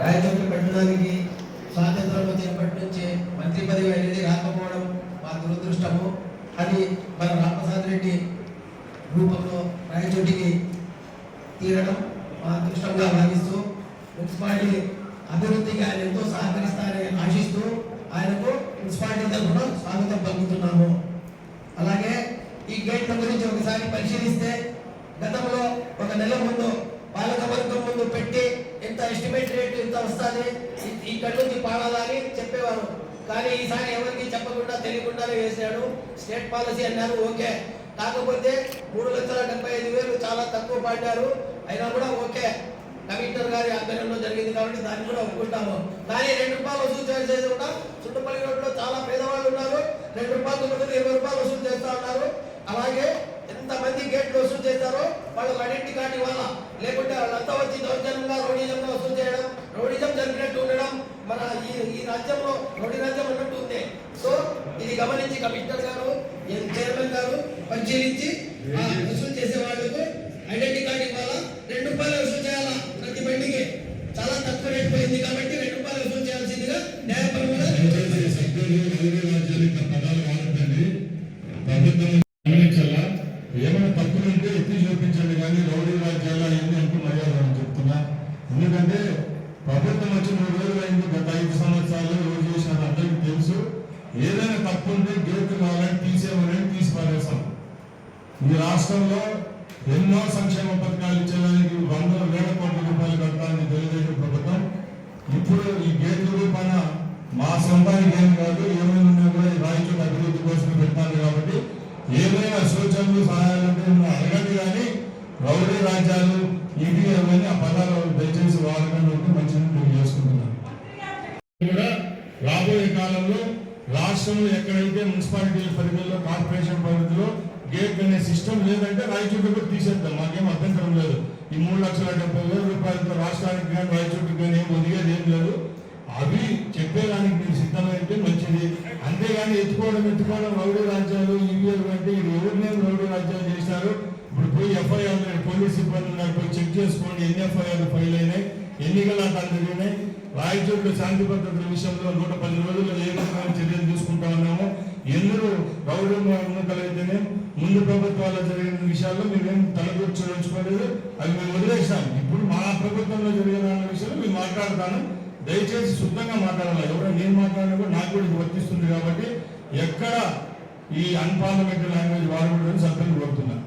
రాయచోట్ల పెట్టడానికి స్వాతంత్రం వచ్చినప్పటి నుంచే మంత్రి పదవి అనేది రాకపోవడం మా దురదృష్టము. అది మన రామప్రసాద్ రెడ్డి రూపంలో రాయచోటికి తీరడం మా అదృష్టంగా భావిస్తూ మున్సిపాలిటీ అభివృద్ధికి ఆయన ఎంతో సహకరిస్తారని ఆశిస్తూ ఆయనకు మున్సిపాలిటీ తరఫున స్వాగతం పలుకుతున్నాము. అలాగే ఈ గేట్ల గురించి ఒకసారి పరిశీలిస్తే గతంలో ఒక నెల ముందు ఎస్టిమేట్ రేట్ ఎంత వస్తుంది? ఇక్కడ నుంచి పాడాలని చెప్పేవారు. కానీ ఈసారి ఎవరికి చెప్పకుండా తెలియకుండానే వేసాడు స్టేట్ పాలసీ అన్నారు ఓకే. కాకపోతే మూడు లక్షల డెబ్బై ఐదు వేలు చాలా తక్కువ పాడారు. అయినా కూడా ఓకే. కమిషనర్ గారి ఆధ్వర్యంలో జరిగింది కాబట్టి దాన్ని కూడా ఒప్పుకుంటాము. కానీ రెండు రూపాయలు వసూలు చేసేది కూడా చుట్టుపల్లి రోడ్లో చాలా పేదవాళ్ళు ఉన్నారు. రెండు రూపాయలు ఇరవై రూపాయలు వసూలు చేస్తా ఉన్నారు. అలాగే ఎంతమంది గేట్లు వసూలు వాళ్ళు ఐడెంటిటీ కార్డు ఇవ్వాలా లేకుంటే వాళ్ళంతా వచ్చి దౌర్జన్యంగా రోడీజంగా వసూలు చేయడం రోడీజం జరిగినట్టు ఉండడం మన ఈ ఈ రాజ్యంలో రోడీ రాజ్యం ఉన్నట్టు ఉంది సో ఇది గమనించి కమిషనర్ గారు చైర్మన్ గారు పరిశీలించి వసూలు చేసే వాళ్ళకు ఐడెంటిటీ కార్డు ఇవ్వాలా? రెండు రూపాయలు వసూలు చేయాలా? ప్రతి బండికి. చాలా తక్కువ రేట్ పోయింది కాబట్టి రెండు రూపాయలు వసూలు చేయాల్సిందిగా న్యాయపరంగా దయచేసి శబ్దాలు రౌడీ రాజ్యాలు ఇంకా పదాలు వాడద్దండి ప్రభుత్వం గమనించాలా ఏమైనా తప్పులుంటే ఎత్తి చూపించండి కానీ రౌడీ రాజ్యాలు అయింది అంటూ మర్యాద అని చెప్తున్నా ఎందుకంటే ప్రభుత్వం వచ్చి మూడు రోజులు అయింది గత ఐదు సంవత్సరాలు రోజు చేసినారు అందరికీ తెలుసు ఏదైనా తప్పు ఉంటే గేట్లు కావాలని తీసేమని తీసి పారేస్తాం ఈ రాష్ట్రంలో ఎన్నో సంక్షేమ పథకాలు ఇచ్చేదానికి వందల వేల కోట్ల రూపాయలు కట్టాలని తెలుగుదేశం ప్రభుత్వం ఇప్పుడు ఈ గేట్ల రూపాన మా సొంతానికి ఏం కాదు ఏమైనా ఉన్నా కూడా ఈ అభివృద్ధి కోసం పెట్టాలి కాబట్టి ఏమైనా సూచనలు సహాయాలు ఉంటే అడగండి కానీ రౌడీ రాజ్యాలు ఇవి అవన్నీ ఆ పదాలు దయచేసి వాడకండి ఉంటే మంచిగా తెలియజేసుకుంటున్నాను. కూడా రాబోయే కాలంలో రాష్ట్రంలో ఎక్కడైతే మున్సిపాలిటీ పరిధిలో కార్పొరేషన్ పరిధిలో గేట్ అనే సిస్టమ్ లేదంటే రాయచోటు కూడా తీసేద్దాం. మాకేం అభ్యంతరం లేదు. ఈ మూడు లక్షల డెబ్బై వేల రూపాయలతో రాష్ట్రానికి కానీ రాయచోటుకి కానీ ఏం ఒదిగేది ఏం లేదు. అవి చెప్పేదానికి మీరు సిద్ధమైతే మంచిది. అంతేగాని ఎత్తుకోవడం ఎత్తుకోవడం రౌడీ రాజ్యాలు ఈవీఎల్ అంటే ఇది ఎవరినే రౌడీ రాజ్యాలు చేశారు? ఇప్పుడు పోయి ఎఫ్ఐఆర్ పోలీస్ సిబ్బంది ఉన్నారు. పోయి చెక్ చేసుకోండి. ఎన్ని ఎఫ్ఐఆర్ ఫైల్ అయినాయి? ఎన్నికలు గలాటాలు జరిగినాయి? రాయచోట్ల శాంతి భద్రతల విషయంలో నూట పది రోజులు ముందు ప్రభుత్వాల్లో జరిగిన విషయాల్లో మేమేం తలదూర్చదలుచుకోలేదు అవి మేము వదిలేసాం. ఇప్పుడు మా ప్రభుత్వంలో జరిగిన విషయాలు విషయంలో మేము మాట్లాడతాను. దయచేసి శుద్ధంగా మాట్లాడాలి. ఎవరో నేను మాట్లాడినా కూడా నాకు కూడా ఇది వర్తిస్తుంది కాబట్టి ఎక్కడ ఈ అన్పార్లమెంటరీ లాంగ్వేజ్ వాడకూడదని సభ్యులు కోరుతున్నారు